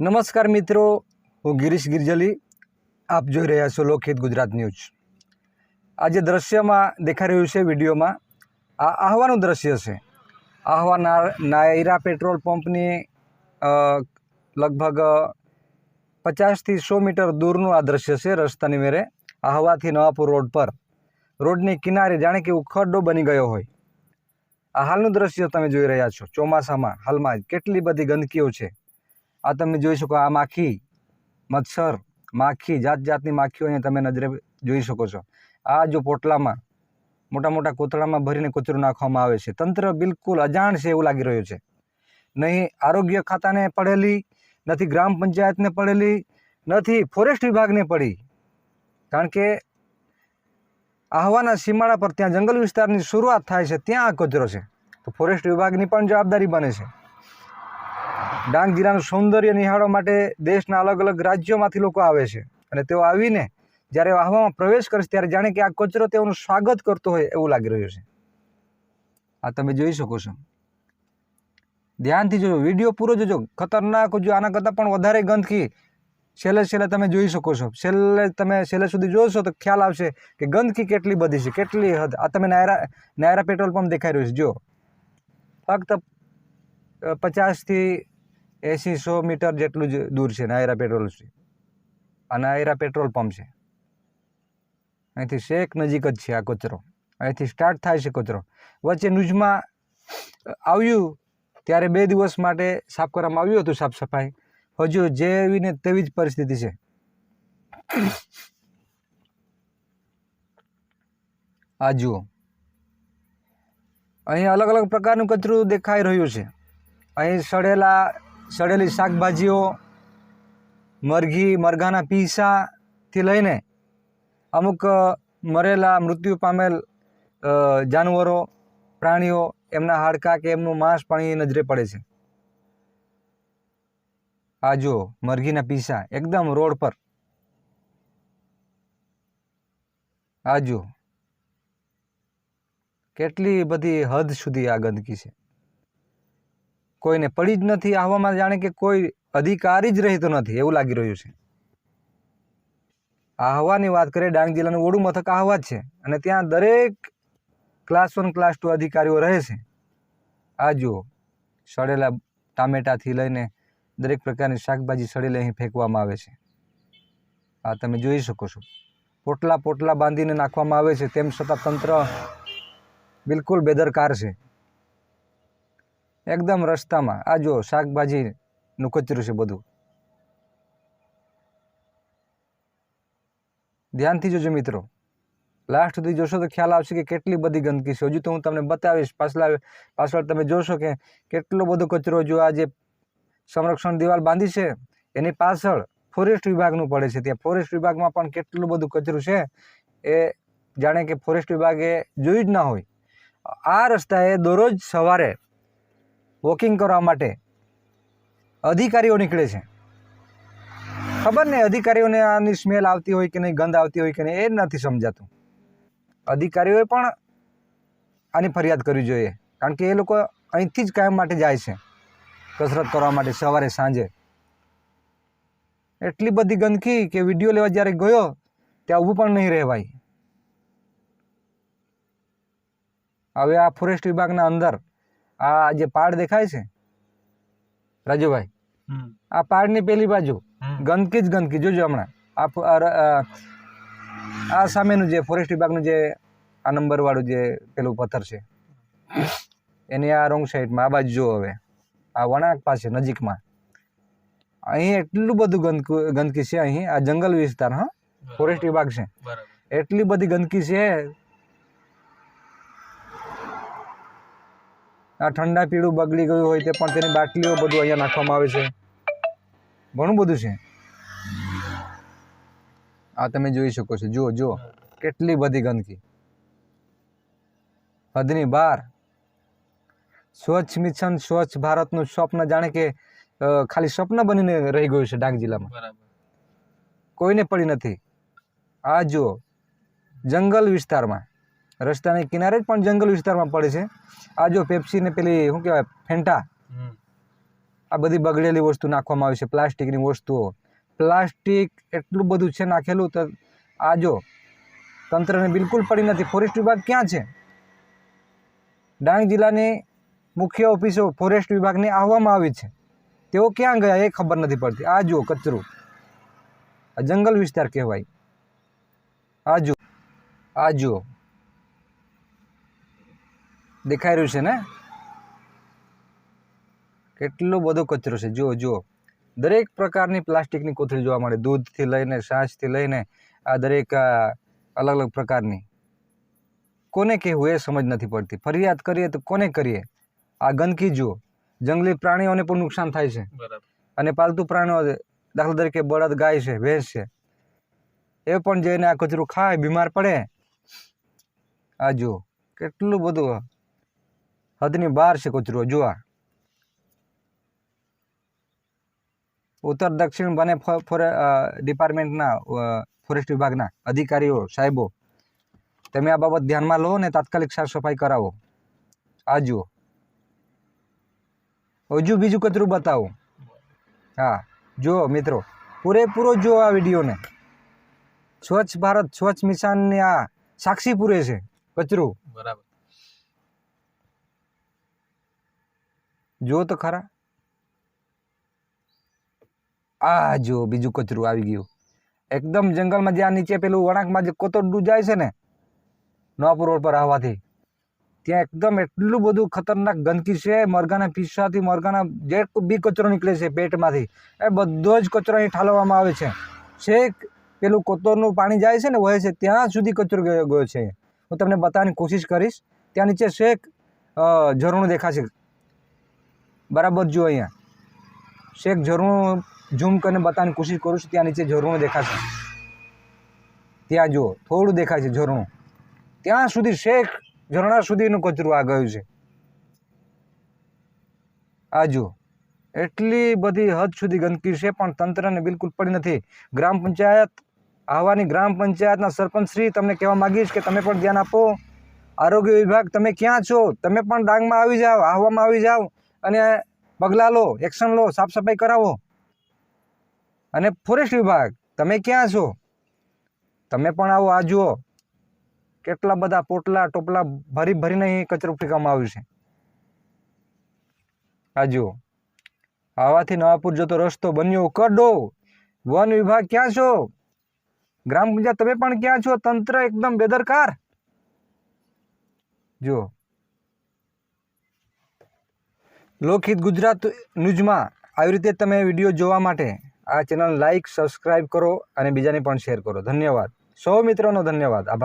નમસ્કાર મિત્રો, હું ગિરીશ ગિરજલી. આપ જોઈ રહ્યા છો લોકહિત ગુજરાત ન્યૂઝ. આજે દ્રશ્યમાં દેખાઈ રહ્યું છે વિડીયોમાં, આ આહવાનું દ્રશ્ય છે. આહવા નાયરા પેટ્રોલ પંપની લગભગ પચાસથી સો મીટર દૂરનું આ દ્રશ્ય છે રસ્તાની મેરે, આહવાથી નવાપુર રોડ પર. રોડની કિનારે જાણે કે ઉખડો બની ગયો હોય. આ હાલનું દ્રશ્ય તમે જોઈ રહ્યા છો. ચોમાસામાં હાલમાં કેટલી બધી ગંદકીઓ છે. આ તમે જોઈ શકો, આ માખી મચ્છર માખી જાત જાતની માખીઓ અહીંયા તમે નજરે જોઈ શકો છો. આ જો પોટલામાં, મોટા મોટા કોથળામાં ભરીને કચરો નાખવામાં આવે છે. તંત્ર બિલકુલ અજાણ છે એવું લાગી રહ્યું છે. નહીં, આરોગ્ય ખાતાને પડેલી, નથી ગ્રામ પંચાયતને પડેલી, નથી ફોરેસ્ટ વિભાગને પડી. કારણ કે આહવાના સીમાડા પર ત્યાં જંગલ વિસ્તારની શરૂઆત થાય છે, ત્યાં આ કચરો છે. તો ફોરેસ્ટ વિભાગની પણ જવાબદારી બને છે. ડાંગ જિલ્લાનું સૌંદર્ય નિહાળવા માટે દેશના અલગ અલગ રાજ્યોમાંથી લોકો આવે છે. અને તેઓ આવીને જ્યારે વાહવામાં પ્રવેશ કરશે ત્યારે જાણે કે આ કચરો તેઓનું સ્વાગત કરતો હોય એવું લાગી રહ્યું છે. આ તમે જોઈ શકો છો. ધ્યાનથી જોજો, વીડિયો પૂરો જોજો. ખતરનાક જો આના કરતાં પણ વધારે ગંદકી છેલ્લે છેલ્લે તમે જોઈ શકો છો. છેલ્લે તમે છેલ્લે સુધી જોશો તો ખ્યાલ આવશે કે ગંદકી કેટલી બધી છે, કેટલી હદ. આ તમે નાયરા નાયરા પેટ્રોલ પંપ દેખાઈ રહ્યું છે. જો, ફક્ત પચાસથી એંસી સો મીટર જેટલું જ દૂર છે નાયરા પેટ્રોલ આ નાયરા પેટ્રોલ પંપ છે. અહીંથી શેક નજીક જ છે આ કચરો. અહીંથી સ્ટાર્ટ થાય છે કચરો. વચ્ચે ન્યૂઝમાં આવ્યું. ત્યારે બે દિવસ માટે સાફ કરવામાં આવ્યું હતું સાફ સફાઈ. હજુ જેવી ને તેવી જ પરિસ્થિતિ છે. આ જુઓ. અહીં અલગ અલગ પ્રકારનું કચરું દેખાઈ રહ્યું છે. અહીં સડેલા સડેલી શાકભાજીઓ, મરઘી, મરઘાના પીસાથી લઈને અમુક મરેલા મૃત્યુ પામેલ જાનવરો, પ્રાણીઓ એમના હાડકાં કે એમનું માંસ પણ એ નજરે પડે છે. આ જુઓ, મરઘીના પીસા એકદમ રોડ પર. આ જુઓ. કેટલી બધી હદ સુધી આ ગંદકી છે. કોઈને પડી જ નથી આવવામાં જાણે કે કોઈ અધિકારી જ રહેતો નથી, એવું લાગી રહ્યું છે. આહવાની વાત કરીએ, ડાંગ જિલ્લાનું ઓડું મથક આહવા જ છે. અને ત્યાં દરેક ક્લાસ વન ક્લાસ ટુ અધિકારીઓ રહે છે. આ જુઓ, સડેલા ટામેટાથી લઈને દરેક પ્રકારની શાકભાજી સડેલી અહીં ફેંકવામાં આવે છે. આ તમે જોઈ શકો છો. પોટલા પોટલા બાંધીને નાખવામાં આવે છે, તેમ છતાં તંત્ર બિલકુલ બેદરકાર છે. એકદમ રસ્તામાં. આ જો શાકભાજીનું કચરું છે બધું. ધ્યાનથી જોજો મિત્રો. લાસ્ટ સુધી જોશો તો ખ્યાલ આવશે કે કેટલી બધી ગંદકી છે. હજુ તો હું તમને બતાવીશ પાછલા પાછળ તમે જોશો કે કેટલો બધો કચરો જો આ જે સંરક્ષણ દિવાલ બાંધી છે, એની પાછળ ફોરેસ્ટ વિભાગનું પડે છે. ત્યાં ફોરેસ્ટ વિભાગમાં પણ કેટલું બધું કચરું છે, એ જાણે કે ફોરેસ્ટ વિભાગે જોયું જ ના હોય. આ રસ્તાએ દરરોજ સવારે વોકિંગ કરવા માટે અધિકારીઓ નીકળે છે. ખબર નહીં અધિકારીઓને આની સ્મેલ આવતી હોય કે નહીં, ગંધ આવતી હોય કે નહીં, એ નથી સમજાતું. અધિકારીઓએ પણ આની ફરિયાદ કરવી જોઈએ, કારણ કે એ લોકો અહીંથી જ કાયમ માટે જાય છે, કસરત કરવા માટે સવારે, સાંજે. એટલી બધી ગંદકી કે વીડિયો લેવા જ્યારે ગયો, ત્યાં ઊભું પણ નહીં રહેવાય. હવે આ ફોરેસ્ટ વિભાગના અંદર આ જે પાડ દેખાય છે રાજુભાઈ આ પાડની પેલી બાજુ ગંદકી જ ગંદકી જોજો હમણાં. આ આ સામેનું જે ફોરેસ્ટ વિભાગનું જે આ નંબરવાળું જે પેલું પથ્થર છે એની આ રોંગ સાઈડમાં આ બાજુ જુઓ હવે. આ વણાક પાસે નજીકમાં. અહીં એટલું બધું ગંદકી ગંદકી છે અહીં આ જંગલ વિસ્તાર હા? ફોરેસ્ટ વિભાગ છે. એટલી બધી ગંદકી છે આ ઠંડા પીળું બગડી ગયું હોય તે પણ તેની બાટલીઓ બધું અહીંયા નાખવામાં આવે છે. ઘણું બધું છે. આ તમે જોઈ શકો છો. જુઓ જુઓ. કેટલી બધી ગંદકી. હદની બહાર સ્વચ્છ મિશન સ્વચ્છ ભારતનું સ્વપ્ન જાણે કે ખાલી સ્વપ્ન બનીને રહી ગયું છે ડાંગ જિલ્લામાં. કોઈને પડી નથી. આ જુઓ. જંગલ વિસ્તારમાં. રસ્તાની કિનારે જ પણ જંગલ વિસ્તારમાં પડે છે. આ જો પેપ્સી ને પેલી શું કહેવાય ફેન્ટા આ બધી બગડેલી વસ્તુ નાખવામાં આવી છે પ્લાસ્ટિકની વસ્તુઓ. પ્લાસ્ટિક એટલું બધું છે નાખેલું તો આ જો તંત્રને બિલકુલ પડી નથી. ફોરેસ્ટ વિભાગ ક્યાં છે? ડાંગ જિલ્લાની મુખ્ય ઓફિસો ફોરેસ્ટ વિભાગને આવવામાં આવી છે. તેઓ ક્યાં ગયા એ ખબર નથી પડતી. આ જુઓ કચરું. આ જંગલ વિસ્તાર કહેવાય. આ જુઓ. આ જુઓ. દેખાઈ રહ્યું છે ને? કેટલો બધો કચરો છે. જુઓ જુઓ. દરેક પ્રકારની પ્લાસ્ટિકની કોથળી જોવા મળે. દૂધથી લઈને છાશથી લઈને આ દરેક અલગ અલગ પ્રકારની. કોને કહેવું એ સમજ નથી પડતી. ફરિયાદ કરીએ તો કોને કરીએ? આ ગંદકી જુઓ. જંગલી પ્રાણીઓને પણ નુકસાન થાય છે. અને પાલતુ પ્રાણીઓ દાખલા તરીકે બળદ ગાય છે ભેંસ છે. એ પણ જઈને આ કચરું ખાય બીમાર પડે. આ જુઓ. કેટલું બધું હદની બહાર છે કચરો જુઓ. ઉત્તર દક્ષિણ બને ડિપાર્ટમેન્ટના ફોરેસ્ટ વિભાગના અધિકારીઓ, સાહેબો. તમે આ બાબત ધ્યાનમાં લો ને તાત્કાલિક સાફ સફાઈ કરાવો. આ જુઓ. હજુ બીજું કચરું બતાવો. હા, જુઓ મિત્રો. પૂરેપૂરો જુઓ આ વિડીયોને. સ્વચ્છ ભારત, સ્વચ્છ મિશનની આ સાક્ષી પૂરે છે કચરું બરાબર. જુઓ તો ખરા. આ જુઓ બીજું કચરું આવી ગયું. એકદમ જંગલમાં જ્યાં નીચે પેલું વળાંકમાં જે કોતરડું જાય છે ને, નવાપુર રોડ પર આવવાથી, ત્યાં એકદમ એટલું બધું ખતરનાક ગંદકી છે, મરઘાના પીસાથી મરઘાના જે બી કચરો નીકળે છે પેટમાંથી, એ બધો જ કચરો અહીં ઠાલવવામાં આવે છે. છેક પેલું કોતરનું પાણી જાય છે ને, વહે છે, ત્યાં સુધી કચરો ગયો છે. હું તમને બતાવવાની કોશિશ કરીશ. ત્યાં નીચે છેક ઝરણું દેખાશે. બરાબર જુઓ અહીંયા. શેક ઝરણું ઝૂમ કરીને બતાવવાની કોશિશ કરું છું, ત્યાં નીચે ઝરણું દેખાશે. ત્યાં જુઓ, થોડું દેખાય છે ઝરણું. ત્યાં સુધી શેક ઝરણા સુધીનું કચરું આ ગયું છે. આ જુઓ, એટલી બધી હદ સુધી ગંદકી છે, પણ તંત્રને બિલકુલ પડી નથી. ગ્રામ પંચાયત, આહવાની ગ્રામ પંચાયતના સરપંચ શ્રી, તમને કહેવા માગીશ કે તમે પણ ધ્યાન આપો. આરોગ્ય વિભાગ, તમે ક્યાં છો? તમે પણ ડાંગમાં આવી જાઓ, આહવામાં આવી જાઓ. અને પગલાં લો એક્શન લો, સાફ સફાઈ કરાવો. અને ફોરેસ્ટ વિભાગ, તમે ક્યાં છો? તમે પણ આવો, આ જુઓ. કેટલા બધા પોટલા ટોપલા ભરી ભરીને અહીં કચરો ફેંકવામાં આવ્યું છે. આ જુઓ. આવાથી નવાપુર જતો રસ્તો બન્યો. કડો! વન વિભાગ ક્યાં છો? ગ્રામ પંચાયત તમે પણ ક્યાં છો? તંત્ર એકદમ બેદરકાર. જુઓ. લોકહિત ગુજરાત ન્યૂઝમાં આવી રીતે તમે વીડિયો જોવા માટે આ ચેનલ લાઇક સબસ્ક્રાઈબ કરો અને બીજાને પણ શેર કરો. ધન્યવાદ. સૌ મિત્રોનો ધન્યવાદ. આભાર.